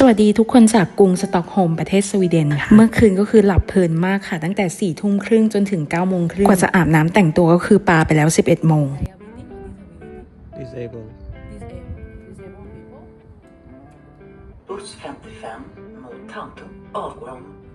สวัสดีทุกคนจากกรุงสต็อกโฮล์มประเทศสวีเดนค่ะเมื่อคืนก็คือหลับเพลินมากค่ะ ตั้งแต่4ี่ทุ่มครึ่งจนถึง9ก้าโมงครึ่งกว่าจะอาบน้ำแต่งตัวก็คือปาไปแล้ว11โมง Disable. Buss 55 mot Tantum avgår om 10 minuter.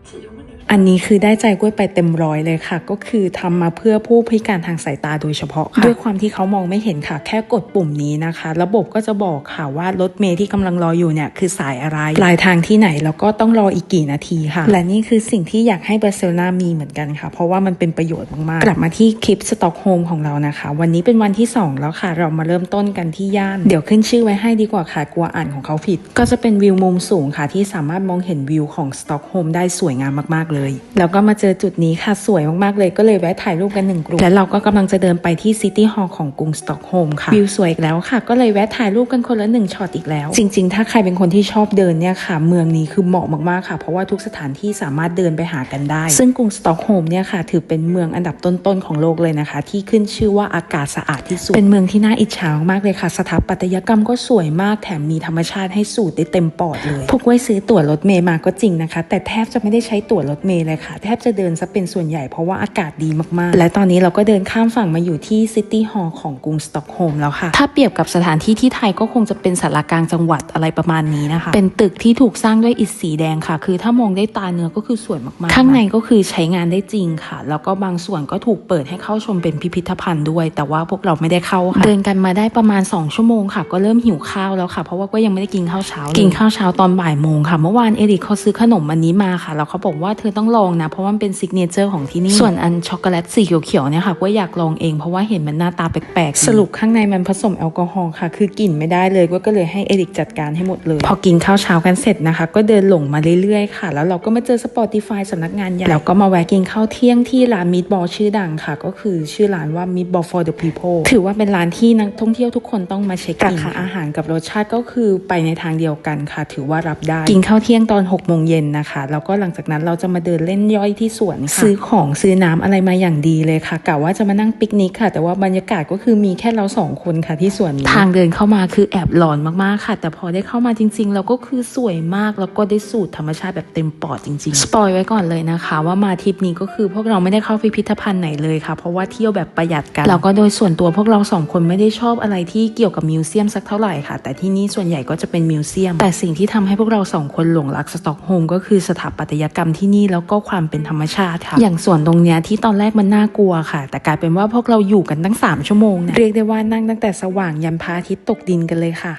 อันนี้คือได้ใจกล้วยไปเต็มร้อยเลยค่ะ ก็คือทำมาเพื่อผู้พิการทางสายตาโดยเฉพาะค่ะด้วยความที่เขามองไม่เห็นค่ะ แค่กดปุ่มนี้นะคะ ระบบก็จะบอกค่ะว่ารถเมย์ที่กำลังรออยู่เนี่ยคือสายอะไรปลายทางที่ไหนแล้วก็ต้องรออีกกี่นาทีค่ะ และนี่คือสิ่งที่อยากให้บาร์เซโลนามีเหมือนกันค่ะ เพราะว่ามันเป็นประโยชน์มากๆ กลับมาที่คลิปสต็อกโฮล์มของเรานะคะ วันนี้เป็นวันที่ 2 แล้วค่ะ เรามาเริ่มต้นกันที่ย่านเดี๋ยวขึ้นชื่อไว้ให้ดีกว่าค่ะกลัวอ่านของเขาผิด ก็จะเป็นวิวมุมสูงค่ะที่สามารถมองเห็นวิวของสต็อกโฮมได้สวยงามมากๆเลย แล้วก็มาเจอจุดนี้ค่ะสวยมากๆเลยก็เลยแวะถ่ายรูปกันหนึ่งกลุ่มและเราก็กำลังจะเดินไปที่ซิตี้ฮอลล์ของกรุงสต็อกโฮล์มค่ะวิวสวยอีกแล้วค่ะ ก็เลยแวะถ่ายรูปกันคนละหนึ่งช็อตอีกแล้ว จริง ๆ ถ้าใครเป็นคนที่ชอบเดินเนี่ยค่ะ เมืองนี้คือเหมาะมากๆค่ะ เพราะว่าทุกสถานที่สามารถเดินไปหากันได้ ซึ่งกรุงสต็อกโฮล์มเนี่ยค่ะ ถือเป็นเมืองอันดับต้นๆของโลกเลยนะคะ ที่ขึ้นชื่อว่าอากาศสะอาดที่สุดเป็นเมืองที่น่าอิจฉามากๆเลยค่ะ สถาปัตยกรรมก็สวยมากแถมมีธรรมชาติให้สูดได้เต็มปอดเลยพวกไว้ซื้อตั๋วรถเมย์มาก็จริงนะคะ แต่แทบจะไม่ได้ใช้ตั๋วรถเมย์เลยค่ะ แทบจะเดินซะเป็นส่วนใหญ่เพราะว่าอากาศดีมากๆ และตอนนี้เราก็เดินข้ามฝั่งมาอยู่ที่ซิตี้ฮอลล์ของกรุงสต็อกโฮล์มแล้วค่ะ ถ้าเปรียบกับสถานที่ที่ไทยก็คงจะเป็นสารกลางจังหวัดอะไรประมาณนี้นะคะ เป็นตึกที่ถูกสร้างด้วยอิฐสีแดงค่ะ คือถ้ามองด้วยตาเนื้อก็คือสวยมากๆ ข้างในก็คือใช้งานได้จริงค่ะ แล้วก็บางส่วนก็ถูกเปิดให้เข้าชมเป็นพิพิธภัณฑ์ด้วย แต่ว่าพวกเราไม่ได้เข้าค่ะเดินกันมาได้ประมาณ 2 ชั่วโมงค่ะ ก็เริ่มหิวข้าวแล้วค่ะ เพราะว่าก็ยังไม่ได้กินข้าวเช้าเลยกินข้าวเช้าตอนบ่ายโมงค่ะ เมื่อวานเอริกเขาซื้อขนมอันนี้มาค่ะแล้วเขาบอกว่าเธอต้องลองนะ เพราะว่ามันเป็นซิกเนเจอร์ของที่นี่ ส่วนอันช็อกโกแลตสีเขียวๆเนี่ยค่ะก็อยากลองเองเพราะว่าเห็นมันหน้าตาแปลกๆ สรุปข้างในมันผสมแอลกอฮอล์ค่ะ คือกลิ่นไม่ได้เลยก็เลยให้เอริกจัดการให้หมดเลย พอกินข้าวเช้ากันเสร็จนะคะ ก็เดินหลงมาเรื่อยๆค่ะ แล้วเราก็มาเจอ Spotify สำนักงานใหญ่แล้วก็มาแวะกินข้าวเที่ยงที่ร้านมิตบอลชื่อดังค่ะ ก็คือชื่อร้านว่า Meatball for the People ถือว่าเป็นร้านที่นักท่องเที่ยวทุกคนต้องมาเช็คอินราคาอาหารกับรสชาติก็คือไปในทางเดียวกันค่ะ ถือว่ารับได้กินข้าวเที่ยงตอน6โมงเย็นนะคะแล้วก็หลังจากนั้นเราจะมาเดินเล่นย่อยที่สวนค่ะซื้อของซื้อน้ำอะไรมาอย่างดีเลยค่ะกะว่าจะมานั่งปิกนิกค่ะ แต่ว่าบรรยากาศก็คือมีแค่เราสองคนค่ะที่สวนนี้ทางเดินเข้ามาคือแอบหลอนมากๆค่ะ แต่พอได้เข้ามาจริง ๆ เราก็คือสวยมากแล้วก็ได้สูตรธรรมชาติแบบเต็มปอดจริงๆสปอยไว้ก่อนเลยนะคะ ว่ามาทริปนี้ก็คือพวกเราไม่ได้เข้าพิพิธภัณฑ์ไหนเลยค่ะ เพราะว่าเที่ยวแบบประหยัดกันแล้วก็โดยส่วนตัวพวกเราสองคนไม่ได้ชอบอะไรที่เกี่ยวกับมิวเซียมสักเท่าไหร่ค่ะ แต่ที่นี่ส่วนใหญ่ก็จะเป็นมิวเซียม แต่สิ่งที่ทำให้พวกเราสองคนหลงรักสต็อกโฮล์มก็คือสถาปัตยกรรมที่นี่แล้วก็ความเป็นธรรมชาติค่ะ อย่างส่วนตรงเนี้ยที่ตอนแรกมันน่ากลัวค่ะ แต่กลายเป็นว่าพวกเราอยู่กันตั้ง 3 ชั่วโมงเนี่ยเรียกได้ว่านั่งตั้งแต่สว่างยันพระอาทิตย์ตกดินกันเลยค่ะ